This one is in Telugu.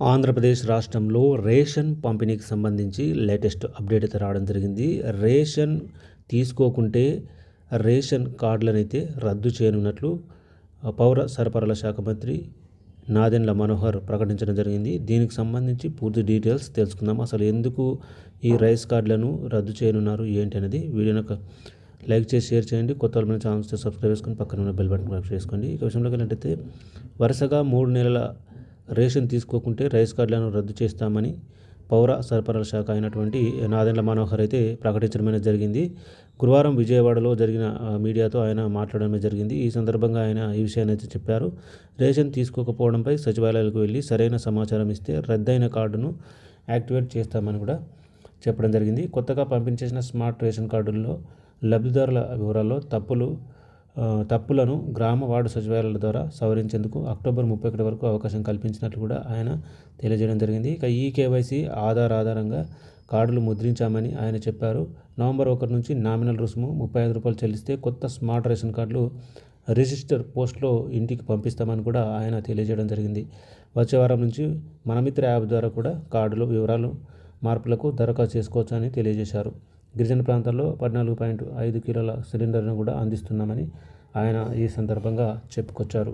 ఆంధ్రప్రదేశ్ రాష్ట్రంలో రేషన్ పంపిణీకి సంబంధించి లేటెస్ట్ అప్డేట్ అయితే రావడం జరిగింది. రేషన్ తీసుకోకుంటే రేషన్ కార్డులనైతే రద్దు చేయనున్నట్లు పౌర సరఫరాల శాఖ మంత్రి నాదెండ్ల మనోహర్ ప్రకటించడం జరిగింది. దీనికి సంబంధించి పూర్తి డీటెయిల్స్ తెలుసుకుందాం. అసలు ఎందుకు ఈ రైస్ కార్డులను రద్దు చేయనున్నారు? ఏంటి అనేది వీడియోని లైక్ చేసి షేర్ చేయండి. కొత్త వాళ్ళ ఛానల్స్ సబ్స్క్రైబ్ చేసుకొని పక్కన ఉన్న బెల్ బటన్ క్లిక్ చేసుకోండి. ఈ విషయంలోకి వెళ్ళినట్టయితే వరుసగా మూడు నెలల రేషన్ తీసుకోకుంటే రైస్ కార్డులను రద్దు చేస్తామని పౌర సరఫరాల శాఖ అయినటువంటి నాదెండ్ల మనోహర్ అయితే ప్రకటించడం జరిగింది. గురువారం విజయవాడలో జరిగిన మీడియాతో ఆయన మాట్లాడడం జరిగింది. ఈ సందర్భంగా ఆయన ఈ విషయాన్ని అయితే చెప్పారు. రేషన్ తీసుకోకపోవడంపై సచివాలయాలకు వెళ్ళి సరైన సమాచారం ఇస్తే రద్దయిన కార్డును యాక్టివేట్ చేస్తామని కూడా చెప్పడం జరిగింది. కొత్తగా పంపించేసిన స్మార్ట్ రేషన్ కార్డుల్లో లబ్ధిదారుల వివరాల్లో తప్పులు తప్పులను గ్రామ వార్డు సచివాలయాల ద్వారా సవరించేందుకు అక్టోబర్ ముప్పై ఒకటి వరకు అవకాశం కల్పించినట్లు కూడా ఆయన తెలియజేయడం జరిగింది. ఇక ఈ కేవైసీ ఆధార్ ఆధారంగా కార్డులు ముద్రించామని ఆయన చెప్పారు. నవంబర్ ఒకటి నుంచి నామినల్ రుసుము ముప్పై ఐదు రూపాయలు చెల్లిస్తే కొత్త స్మార్ట్ రేషన్ కార్డులు రిజిస్టర్ పోస్ట్లో ఇంటికి పంపిస్తామని కూడా ఆయన తెలియజేయడం జరిగింది. వచ్చే వారం నుంచి మనమిత్ర యాప్ ద్వారా కూడా కార్డులు వివరాలు మార్పులకు దరఖాస్తు చేసుకోవచ్చని తెలియజేశారు. గిరిజన ప్రాంతాల్లో పద్నాలుగు పాయింట్ ఐదు కిలోల సిలిండర్ను కూడా అందిస్తున్నామని ఆయన ఈ సందర్భంగా చెప్పుకొచ్చారు.